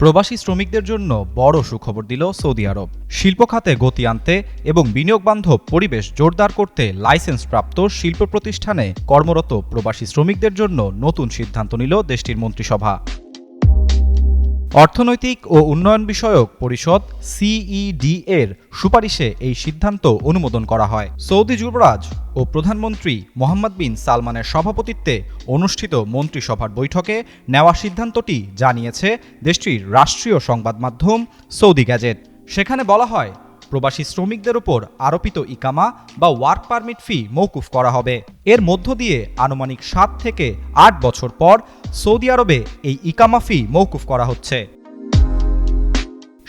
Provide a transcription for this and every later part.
প্রবাসী শ্রমিকদের জন্য বড় সুখবর দিল সৌদি আরব। শিল্প খাতে গতি আনতে এবং বিনিয়োগ বান্ধব পরিবেশ জোরদার করতে লাইসেন্স প্রাপ্ত শিল্প প্রতিষ্ঠানে কর্মরত প্রবাসী শ্রমিকদের জন্য নতুন সিদ্ধান্ত নিল দেশটির মন্ত্রিসভা। অর্থনৈতিক ও উন্নয়ন বিষয়ক পরিষদ সিইডি এর সুপারিশে এই সিদ্ধান্ত অনুমোদন করা হয়। সৌদি যুবরাজ ও প্রধানমন্ত্রী মোহাম্মদ বিন সালমানের সভাপতিত্বে অনুষ্ঠিত মন্ত্রিসভার বৈঠকে নেওয়া সিদ্ধান্তটি জানিয়েছে দেশটির রাষ্ট্রীয় সংবাদ মাধ্যম সৌদি গ্যাজেট। সেখানে বলা হয় প্রবাসী শ্রমিকদের উপর আরোপিত ইকামা বা ওয়ার্ক পারমিট ফি মৌকুফ করা হবে। এর মধ্য দিয়ে আনুমানিক সাত থেকে আট বছর পর সৌদি আরবে এই ইকামা ফি মৌকুফ করা হচ্ছে।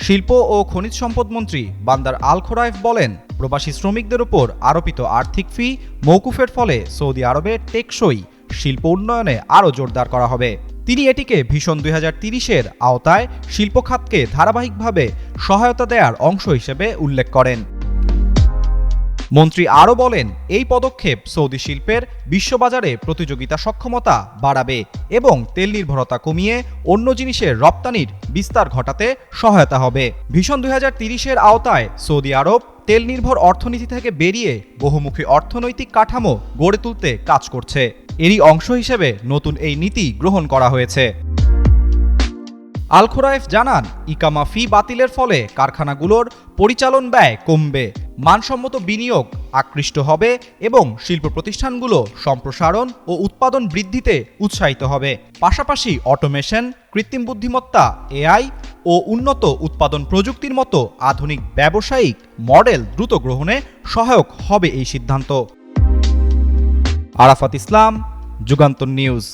শিল্প ও খনিজ সম্পদ মন্ত্রী বান্দার আল খোরাইফ বলেন, প্রবাসী শ্রমিকদের উপর আরোপিত আর্থিক ফি মৌকুফের ফলে সৌদি আরবে টেকসই শিল্প উন্নয়নে আরও জোরদার করা হবে। তিনি এটিকে ভীষণ দুই তিরিশের আওতায় শিল্প খাতকে ধারাবাহিকভাবে সহায়তা দেওয়ার অংশ হিসেবে উল্লেখ করেন। মন্ত্রী আরও বলেন, এই পদক্ষেপ সৌদি শিল্পের বিশ্ববাজারে প্রতিযোগিতা সক্ষমতা বাড়াবে এবং তেল নির্ভরতা কমিয়ে অন্য জিনিসের রপ্তানির বিস্তার ঘটাতে সহায়তা হবে। ভীষণ দুই তিরিশের আওতায় সৌদি আরব তেল নির্ভর অর্থনীতি থেকে বেরিয়ে বহুমুখী অর্থনৈতিক কাঠামো গড়ে তুলতে কাজ করছে। এরই অংশ হিসেবে নতুন এই নীতি গ্রহণ করা হয়েছে। আল খোরাইফ জানান, ইকামা ফি বাতিলের ফলে কারখানাগুলোর পরিচালন ব্যয় কমবে, মানসম্মত বিনিয়োগ আকৃষ্ট হবে এবং শিল্প প্রতিষ্ঠানগুলো সম্প্রসারণ ও উৎপাদন বৃদ্ধিতে উৎসাহিত হবে। পাশাপাশি অটোমেশন, কৃত্রিম বুদ্ধিমত্তা, এআই ও উন্নত উৎপাদন প্রযুক্তির মতো আধুনিক ব্যবসায়িক মডেল দ্রুত গ্রহণে সহায়ক হবে এই সিদ্ধান্ত। আরাফাত ইসলাম যুগান্তর নিউজ।